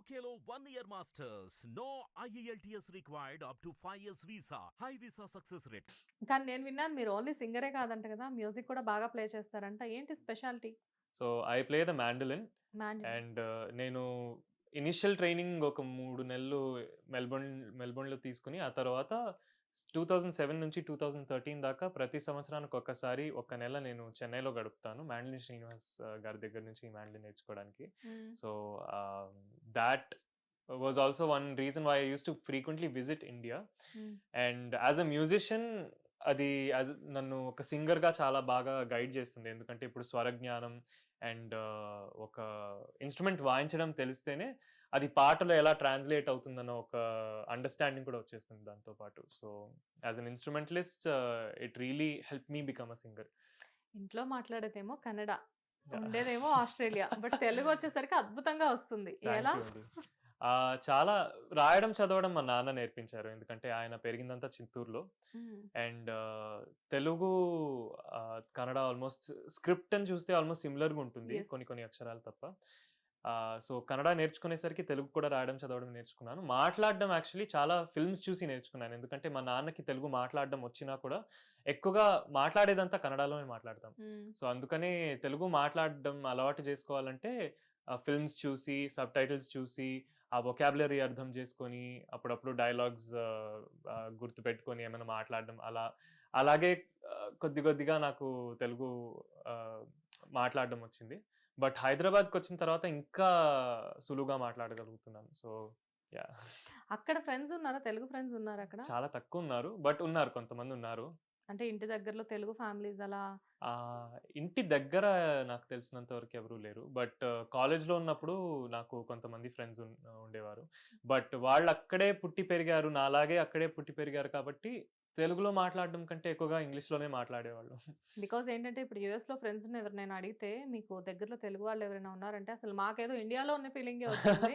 యూకేలో one year masters no IELTS required up to five years visa high visa success rate కానీ నేను విన్నాను మీరు ఓన్లీ సింగరే కాదంట కదా మ్యూజిక్ కూడా బాగా ప్లే చేస్తారంట. ఏంటి speciality so I play the mandolin and నేను ఇనిషియల్ ట్రైనింగ్ ఒక మూడు నెలలు మెల్బోర్న్ మెల్బోర్న్లో తీసుకుని ఆ తర్వాత టూ థౌజండ్ సెవెన్ నుంచి టూ థౌజండ్ థర్టీన్ దాకా ప్రతి సంవత్సరానికి ఒక్కసారి ఒక నెల నేను చెన్నైలో గడుపుతాను. మ్యాండలిన్ శ్రీనివాస్ గారి దగ్గర నుంచి మ్యాండలిన్ నేర్చుకోవడానికి. So that was also one reason why I use to frequently visit India and as a musician అది యాజ్ నన్ను ఒక సింగర్గా చాలా బాగా గైడ్ చేస్తుంది ఎందుకంటే ఇప్పుడు స్వరజ్ఞానం అండ్ ఒక ఇన్స్ట్రుమెంట్ వాయించడం తెలిస్తేనే అది పాటలో ఎలా ట్రాన్స్లేట్ అవుతుందన్న ఒక అండర్స్టాండింగ్ కూడా వచ్చేస్తుంది దాంతో పాటు. So as an instrumentalist it really help me become a singer. ఇంట్లో మాట్లాడేదేమో కన్నడ ఉండేదేమో ఆస్ట్రేలియా బట్ తెలుగు వచ్చేసరికి అద్భుతంగా వస్తుంది. ఎలా? చాలా రాయడం చదవడం మా నాన్న నేర్పించారు ఎందుకంటే ఆయన పెరిగిందంతా చిత్తూరులో మ్మ్. And Telugu Kannada almost script అని చూస్తే ఆల్మోస్ట్ సిమిలర్గా ఉంటుంది. కొన్ని కొన్ని అక్షరాలు తప్ప సో కన్నడ నేర్చుకునేసరికి తెలుగు కూడా రాయడం చదవడం నేర్చుకున్నాను మాట్లాడడం యాక్చువల్లీ చాలా ఫిల్మ్స్ చూసి నేర్చుకున్నాను ఎందుకంటే మా నాన్నకి తెలుగు మాట్లాడడం వచ్చినా కూడా ఎక్కువగా మాట్లాడేదంతా కన్నడలోనే మాట్లాడతాం. సో అందుకనే తెలుగు మాట్లాడడం అలవాటు చేసుకోవాలంటే ఫిల్మ్స్ చూసి సబ్ టైటిల్స్ చూసి ఆ వొకాబులరీ అర్థం చేసుకొని అప్పుడప్పుడు డైలాగ్స్ గుర్తుపెట్టుకొని ఏమైనా మాట్లాడడం అలా అలాగే కొద్ది కొద్దిగా నాకు తెలుగు మాట్లాడడం వచ్చింది. బట్ హైదరాబాద్కి వచ్చిన తర్వాత ఇంకా సులువుగా మాట్లాడగలుగుతున్నాను. So yeah. అక్కడ ఫ్రెండ్స్ ఉన్నారా? తెలుగు ఫ్రెండ్స్ ఉన్నారా అక్కడ? చాలా తక్కువ ఉన్నారు. బట్ ఉన్నారు కొంతమంది ఉన్నారు. అంటే ఇంటి దగ్గరలో తెలుగు ఫ్యామిలీస్ అలా? ఇంటి దగ్గర నాకు తెలిసినంత వరకు ఎవరూ లేరు. బట్ కాలేజ్లో ఉన్నప్పుడు నాకు కొంతమంది ఫ్రెండ్స్ ఉండేవారు. బట్ వాళ్ళు అక్కడే పుట్టి పెరిగారు. నాలాగే అక్కడే పుట్టి పెరిగారు కాబట్టి తెలుగులో మాట్లాడడం కంటే ఎక్కువగా ఇంగ్లీష్లోనే మాట్లాడేవాళ్ళు. బికాజ్ ఏంటంటే ఇప్పుడు యుఎస్లో ఫ్రెండ్స్ ఎవరినైనా అడిగితే మీకు దగ్గరలో తెలుగు వాళ్ళు ఎవరైనా ఉన్నారంటే అసలు మాకేదో ఇండియాలో ఉన్న ఫీలింగే వస్తుంది.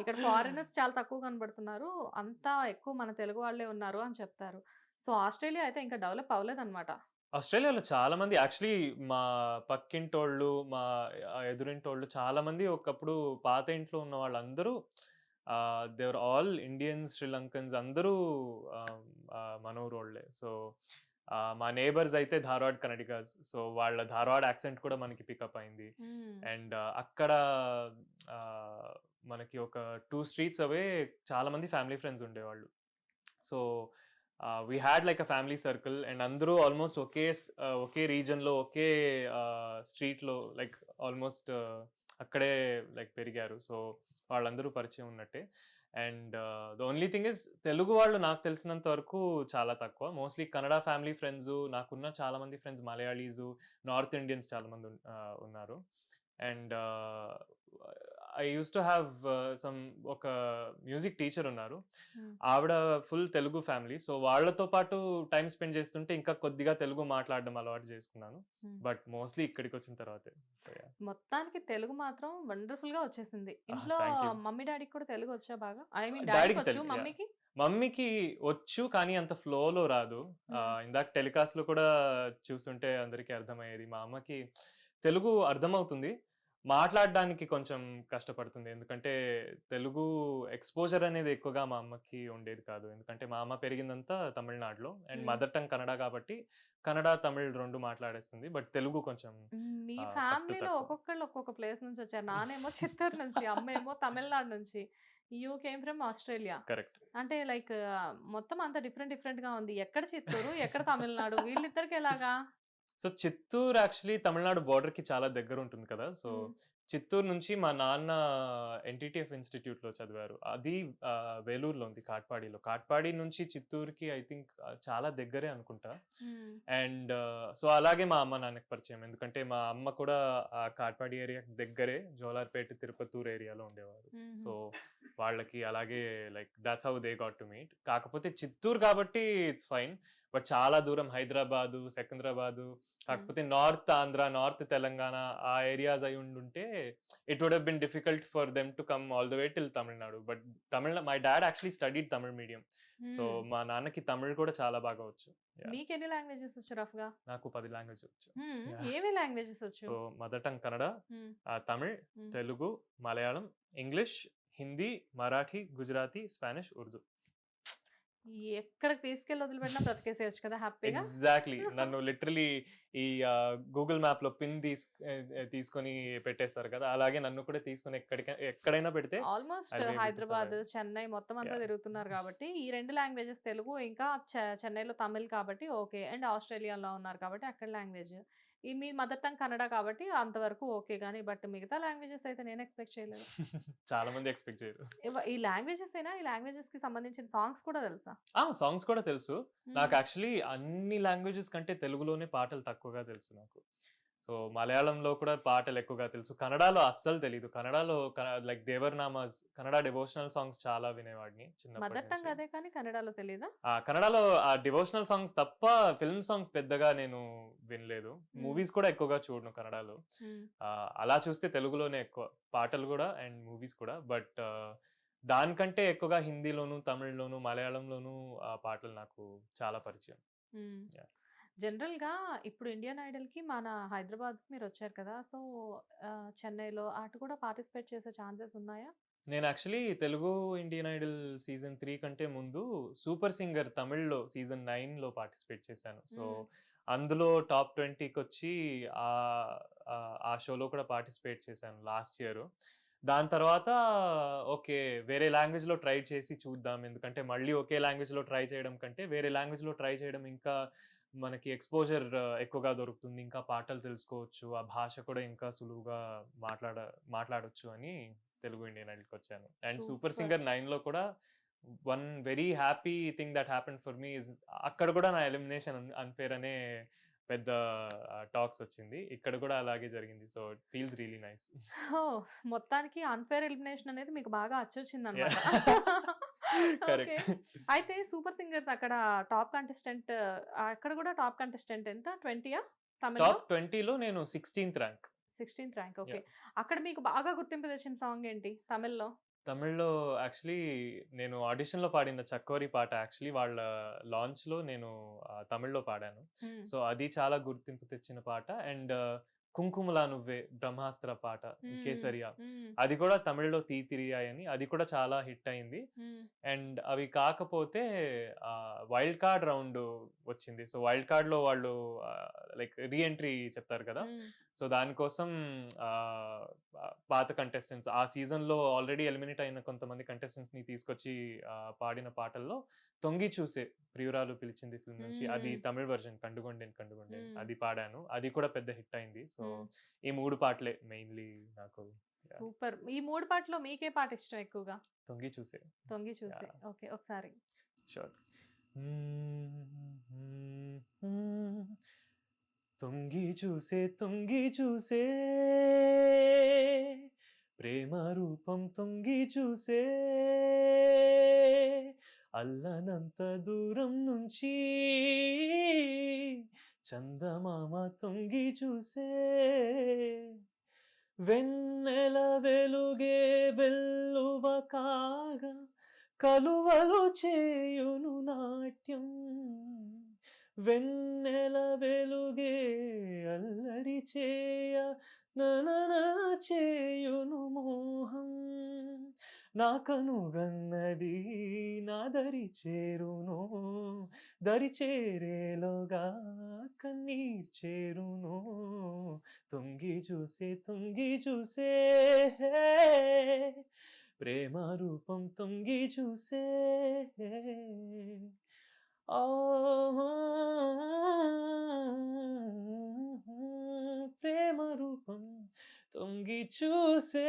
ఇక్కడ ఫారినర్స్ చాలా తక్కువ కనబడుతున్నారు. అంతా ఎక్కువ మన తెలుగు వాళ్ళే ఉన్నారు అని చెప్తారు. సో ఆస్ట్రేలియా అయితే ఇంకా డెవలప్ అవ్వలేదు అనమాట ఆస్ట్రేలియాలో చాలా మంది యాక్చువల్లీ మా పక్కింటోళ్ళు మా ఎదురింటోళ్ళు చాలా మంది ఒకప్పుడు పాత ఇంట్లో ఉన్న వాళ్ళందరూ దేవర్ ఆల్ ఇండియన్స్ శ్రీలంకన్స్ అందరూ మనూరోళ్ళే. సో మా నేబర్స్ అయితే ధార్వాడ్ కనడిగాస్. సో వాళ్ళ ధార్వాడ్ యాక్సెంట్ కూడా మనకి పికప్ అయింది. అండ్ అక్కడ మనకి ఒక టూ స్ట్రీట్స్ అవే చాలా మంది ఫ్యామిలీ ఫ్రెండ్స్ ఉండేవాళ్ళు. So we had like a family circle and అందరూ ఆల్మోస్ట్ ఒకే ఒకే రీజన్లో ఒకే స్ట్రీట్లో లైక్ ఆల్మోస్ట్ అక్కడే లైక్ పెరిగారు. సో వాళ్ళందరూ పరిచయం ఉన్నట్టే. And the only thing is Telugu వాళ్ళు నాకు తెలిసినంత వరకు చాలా తక్కువ. మోస్ట్లీ కన్నడ ఫ్యామిలీ ఫ్రెండ్స్ నాకున్న చాలా మంది ఫ్రెండ్స్ మలయాళీస్ నార్త్ ఇండియన్స్ చాలా మంది ఉన్నారు. And I use to have some ఒక మ్యూజిక్ టీచర్ ఉన్నారు. ఆవిడ ఫుల్ తెలుగు ఫ్యామిలీ సో వాళ్ళతో పాటు టైం స్పెండ్ చేస్తుంటే ఇంకా కొద్దిగా తెలుగు మాట్లాడడం అలవాటు చేసుకున్నాను. Hmm. బట్ మోస్ట్లీ ఇక్కడికి వచ్చిన తర్వాతే. మొత్తానికి తెలుగు మాత్రం వండర్ఫుల్గా వచ్చేసింది. ఇంట్లో thank you. మమ్మీ డాడీకి కూడా తెలుగు వచ్చా బాగా? ఐ మీన్ డాడీకి వచ్చు. మమ్మీకి? మమ్మీకి వచ్చు కానీ అంత ఫ్లోలో రాదు. Hmm. ఇందాక టెలికాస్ట్లో కూడా చూస్తుంటే అందరికీ అర్థమయ్యేది. మా అమ్మకి తెలుగు అర్థమవుతుంది. మాట్లాడడానికి కొంచెం కష్టపడుతుంది. ఎందుకంటే తెలుగు ఎక్స్పోజర్ అనేది ఎక్కువగా మా అమ్మకి ఉండేది కాదు. ఎందుకంటే మా అమ్మ పెరిగిందంతా తమిళనాడులో. అండ్. మదర్ టంగ్ కన్నడ కాబట్టి కన్నడ తమిళ్ రెండు మాట్లాడేస్తుంది. బట్ తెలుగు కొంచెం మీ ఫ్యామిలీలో. ఒక్కొక్కళ్ళు ఒక్కొక్క ప్లేస్ నుంచి వచ్చారు. నానేమో చిత్తూరు నుంచి అమ్మేమో తమిళనాడు నుంచి. You came from Australia. Correct. అంటే లైక్ మొత్తం అంత డిఫరెంట్ డిఫరెంట్గా ఉంది. ఎక్కడ చిత్తూరు ఎక్కడ తమిళనాడు? వీళ్ళిద్దరికి ఎలాగా? So Chittoor actually Tamil Nadu border కి చాలా దగ్గర ఉంటుంది కదా సో. చిత్తూరు నుంచి మా నాన్న ఎన్టీటీఎఫ్ ఇన్స్టిట్యూట్లో చదివారు అది వేలూరులో ఉంది కాట్పాడిలో కాట్పాడి నుంచి చిత్తూరుకి ఐ థింక్ చాలా దగ్గరే అనుకుంటా. అండ్ సో అలాగే మా అమ్మ నాన్నకి పరిచయం ఎందుకంటే మా అమ్మ కూడా ఆ కాట్పాడి ఏరియా దగ్గరే జోలార్పేట తిరుపతూరు ఏరియాలో ఉండేవారు. సో వాళ్ళకి అలాగే like that's how they got to meet. కాకపోతే చిత్తూరు కాబట్టి ఇట్స్ ఫైన్. బట్ చాలా దూరం హైదరాబాదు సికింద్రాబాదు కాకపోతే నార్త్ ఆంధ్ర నార్త్ తెలంగాణ ఆ ఏరియాస్ అయి ఉండుంటే it would been difficult for them to come all the way till Tamil Nadu but Tamil my dad actually studied Tamil medium so. మా నాన్నకి తమిళ్ కూడా చాలా బాగా వచ్చు. మీకు ఎన్ని లాంగ్వేజెస్ వచ్చు రఫ్గా? నాకు పది లాంగ్వేజ్ వచ్చు. ఏవి లాంగ్వేజెస్ వచ్చు? So mother tongue Kannada Tamil. Telugu Malayalam English Hindi Marathi Gujarati Spanish Urdu. ఎక్కడికి తీసుకెళ్ళి వదిలిపెట్టినా బ్రతికేసేయచ్చు కదా హ్యాపీగా. ఎగ్జాక్ట్లీ. నన్ను లిటరలీ ఈ గూగుల్ మ్యాప్లో పిన్ తీస్ తీసుకొని పెట్టేస్తారు కదా. అలాగే నన్ను కూడా తీసుకొని ఎక్కడికి ఎక్కడైనా పెడితే ఆల్మోస్ట్ హైదరాబాద్. చెన్నై మొత్తం అంతా. తిరుగుతున్నారు కాబట్టి ఈ రెండు లాంగ్వేజెస్ తెలుగు ఇంకా చెన్నైలో తమిళ్ కాబట్టి ఓకే. అండ్ ఆస్ట్రేలియాలో ఉన్నారు కాబట్టి అక్కడ లాంగ్వేజ్. ఈ మీ మదర్ టంగ్ కన్నడ కాబట్టి అంతవరకు ఓకే కానీ బట్ మిగతా లాంగ్వేజెస్ అయితే నేను ఎక్స్పెక్ట్ చేయలేదు. చాలా మంది ఎక్స్పెక్ట్ చేయరు. ఈ లాంగ్వేజెస్ అయినా ఈ లాంగ్వేజెస్కి సంబంధించిన సాంగ్స్ కూడా తెలుసా? ఆ! సాంగ్స్ కూడా తెలుసు. నాకు. యాక్చువల్లీ అన్ని లాంగ్వేజెస్ కంటే తెలుగులోనే పాటలు తక్కువగా తెలుసు నాకు. సో మలయాళంలో కూడా పాటలు ఎక్కువగా తెలుసు. కన్నడలో అస్సలు తెలీదు. కన్నడలో లైక్ దేవర్ నామాస్ కన్నడ డివోషనల్ సాంగ్స్ చాలా వినేవాడిని అదే కానీ కన్నడలో తెలీదా? ఆ కన్నడలో ఆ డివోషనల్ సాంగ్స్ తప్ప ఫిల్మ్ సాంగ్స్ పెద్దగా నేను వినలేదు. మూవీస్ కూడా ఎక్కువగా చూడను కన్నడలో. అలా చూస్తే తెలుగులోనే ఎక్కువ పాటలు కూడా అండ్ మూవీస్ కూడా. బట్ దానికంటే ఎక్కువగా హిందీలోను తమిళ్ళోను మలయాళంలోను ఆ పాటలు నాకు చాలా పరిచయం. మ్మ్. Yeah. జనరల్గా ఇప్పుడు ఇండియన్ ఐడల్కి మన హైదరాబాద్కి మీరు వచ్చారు కదా సో చెన్నైలో అటు కూడా పార్టిసిపేట్ చేసే ఛాన్సెస్ ఉన్నాయా నేను actually Telugu Indian Idol season three కంటే ముందు సూపర్ సింగర్ తమిళ్ళో సీజన్ నైన్లో పార్టిసిపేట్ చేశాను సో. అందులో టాప్ ట్వంటీకి వచ్చి ఆ షోలో కూడా పార్టిసిపేట్ చేశాను లాస్ట్ ఇయర్ దాని తర్వాత ఓకే వేరే లాంగ్వేజ్లో ట్రై చేసి చూద్దాం ఎందుకంటే మళ్ళీ ఒకే లాంగ్వేజ్లో ట్రై చేయడం కంటే వేరే లాంగ్వేజ్లో ట్రై చేయడం ఇంకా మనకి ఎక్స్పోజర్ ఎక్కువగా దొరుకుతుంది. ఇంకా పాటలు తెలుసుకోవచ్చు. ఆ భాష కూడా ఇంకా సులువుగా మాట్లాడ మాట్లాడొచ్చు అని తెలుగు ఇండియన్ ఐడల్కి వచ్చాను. And super. సింగర్ నైన్లో కూడా one very happy thing that happen for me is అక్కడ కూడా నా ఎలిమినేషన్ అన్ఫేర్ అనే పెద్ద టాక్స్ వచ్చింది. ఇక్కడ కూడా అలాగే జరిగింది. So feels really nice. ఓ, మొత్తానికి అన్ఫేర్ ఎలిమినేషన్ అనేది మీకు బాగా అచ్చొచ్చింది అనమాట అయితే సూపర్ సింగర్స్ అక్కడ టాప్ కంటెస్టెంట్ అక్కడ కూడా టాప్ కంటెస్టెంట్ ఎంత? ట్వంటీయా? తమిళ్ళో? టాప్ ట్వంటీలో నేను sixteenth rank. Sixteenth rank. Okay. అక్కడ మీకు బాగా గుర్తింపు తెచ్చిన సాంగ్ ఏంటి? తమిళ్ళో? తమిళ్ళో యాక్చువల్లీ నేను ఆడిషన్లో పాడిన చక్కోరి పాట యాక్చువల్లీ వాళ్ళ లాంచ్లో నేను తమిళ్ళో పాడాను. సో అది చాలా గుర్తింపు తెచ్చిన పాట అండ్ కుంకుమలా నువ్వే బ్రహ్మాస్త్ర పాట. కేసరియా. అది కూడా తమిళ్ళో తీతిరియాయ్ అని అది కూడా చాలా హిట్ అయింది. అండ్ అవి కాకపోతే వైల్డ్ కార్డ్ రౌండ్ వచ్చింది సో వైల్డ్ కార్డ్లో వాళ్ళు లైక్ రీఎంట్రీ చెప్తారు కదా. సో దానికోసం పాత కంటెస్టెంట్స్ ఆ సీజన్లో ఆల్రెడీ ఎలిమినేట్ అయిన కొంతమంది contestants ని తీసుకొచ్చి పాడిన పాటల్లో తొంగి చూసే ప్రియురాలు పిలిచింది ఫిల్మ్ నుంచి. అది. తమిళ వర్జన్ కండుగొండెన్ కండుగొండెన్. మ్మ్. అది పాడాను. అది కూడా పెద్ద హిట్ అయింది. సో. ఈ మూడు పాటలే మెయిన్లీ నాకు సూపర్. ఈ మూడు పాటలో మీకే పాట ఇష్టం ఎక్కువగా? తొంగి చూసే. తొంగి చూసి. ఓకే ఒకసారి. షూర్. తొంగి చూసే తొంగి చూసే. ప్రేమ రూపం తొంగి చూసే. అల్లనంత దూరం నుంచి చందమామ తొంగి చూసే వెన్నెల వెలుగే వెల్లువ కాగా కలువలు చేయును నాట్యం. వెన్నెల వెలుగే అల్లరి చేయ నన చేయును మోహం. నా కనుగన్నది నా దరి చేరును దరి చేరేలోగా కన్నీర్ చేరును. తొంగి చూసే తొంగి చూసే ప్రేమ రూపం తొంగి చూసే ప్రేమ రూపం తొంగి చూసే.